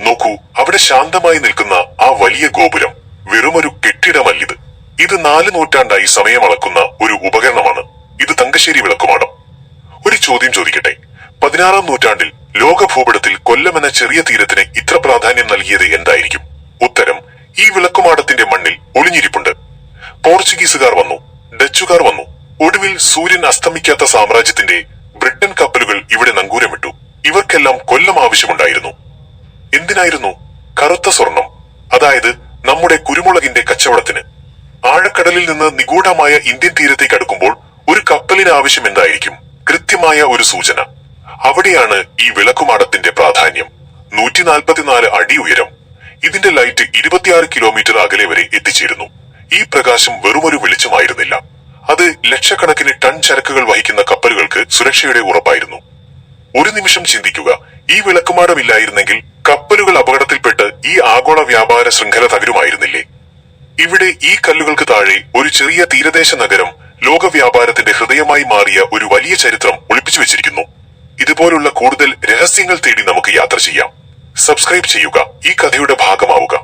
നോക്കൂ അവിടെ ശാന്തമായി നിൽക്കുന്ന ആ വലിയ ഗോപുരം വെറുമൊരു കെട്ടിടമല്ലിത്. ഇത് നാല് നൂറ്റാണ്ടായി സമയമളക്കുന്ന ഒരു ഉപകരണമാണ്. ഇത് തങ്കശ്ശേരി വിളക്കുമാണ്. ഒരു ചോദ്യം ചോദിക്കട്ടെ? പതിനാറാം നൂറ്റാണ്ടിൽ ലോക ഭൂപടത്തിൽ കൊല്ലം എന്ന ചെറിയ തീരത്തിന് ഇത്ര പ്രാധാന്യം നൽകിയത് എന്തായിരിക്കും? ഉത്തരം ഈ വിളക്കുമാടത്തിന്റെ മണ്ണിൽ ഒളിഞ്ഞിരിപ്പുണ്ട്. പോർച്ചുഗീസുകാർ വന്നു ഡച്ചുകാർ വന്നു. ഒടുവിൽ സൂര്യൻ അസ്തമിക്കാത്ത സാമ്രാജ്യത്തിന്റെ ബ്രിട്ടൻ കപ്പലുകൾ ഇവിടെ നങ്കൂരമിട്ടു ഇവർക്കെല്ലാം കൊല്ലം ആവശ്യമുണ്ടായിരുന്നു എന്തിനായിരുന്നു കറുത്ത സ്വർണം. അതായത് നമ്മുടെ കുരുമുളകിന്റെ കച്ചവടത്തിന്. ആഴക്കടലിൽ നിന്ന് നിഗൂഢമായ ഇന്ത്യൻ തീരത്തേക്ക് അടുക്കുമ്പോൾ ഒരു കപ്പലിന് ആവശ്യം എന്തായിരിക്കും? കൃത്യമായ ഒരു സൂചന. അവിടെയാണ് ഈ വിളക്കുമാടത്തിന്റെ പ്രാധാന്യം. നൂറ്റി നാൽപ്പത്തിനാല് അടി ഉയരം. ഇതിന്റെ ലൈറ്റ് ഇരുപത്തിയാറ് കിലോമീറ്റർ അകലെ വരെ എത്തിച്ചേരുന്നു. ഈ പ്രകാശം വെറുമൊരു വെളിച്ചമായിരുന്നില്ല. അത് ലക്ഷക്കണക്കിന് ടൺ ചരക്കുകൾ വഹിക്കുന്ന കപ്പലുകൾക്ക് സുരക്ഷയുടെ ഉറപ്പായിരുന്നു. ഒരു നിമിഷം ചിന്തിക്കുക. ഈ വിളക്കുമാടമില്ലായിരുന്നെങ്കിൽ കപ്പലുകൾ അപകടത്തിൽപ്പെട്ട് ഈ ആഗോള വ്യാപാര ശൃംഖല തകരുമായിരുന്നില്ലേ? ഇവിടെ ഈ കല്ലുകൾക്ക് താഴെ ഒരു ചെറിയ തീരദേശ നഗരം ലോക വ്യാപാരത്തിന്റെ ഹൃദയമായി മാറിയ ഒരു വലിയ ചരിത്രം ഒളിപ്പിച്ചു വെച്ചിരിക്കുന്നു. ഇതുപോലുള്ള കൂടുതൽ രഹസ്യങ്ങൾ തേടി നമുക്ക് യാത്ര ചെയ്യാം. സബ്സ്ക്രൈബ് ചെയ്യുക. ഈ കഥയുടെ ഭാഗമാവുക.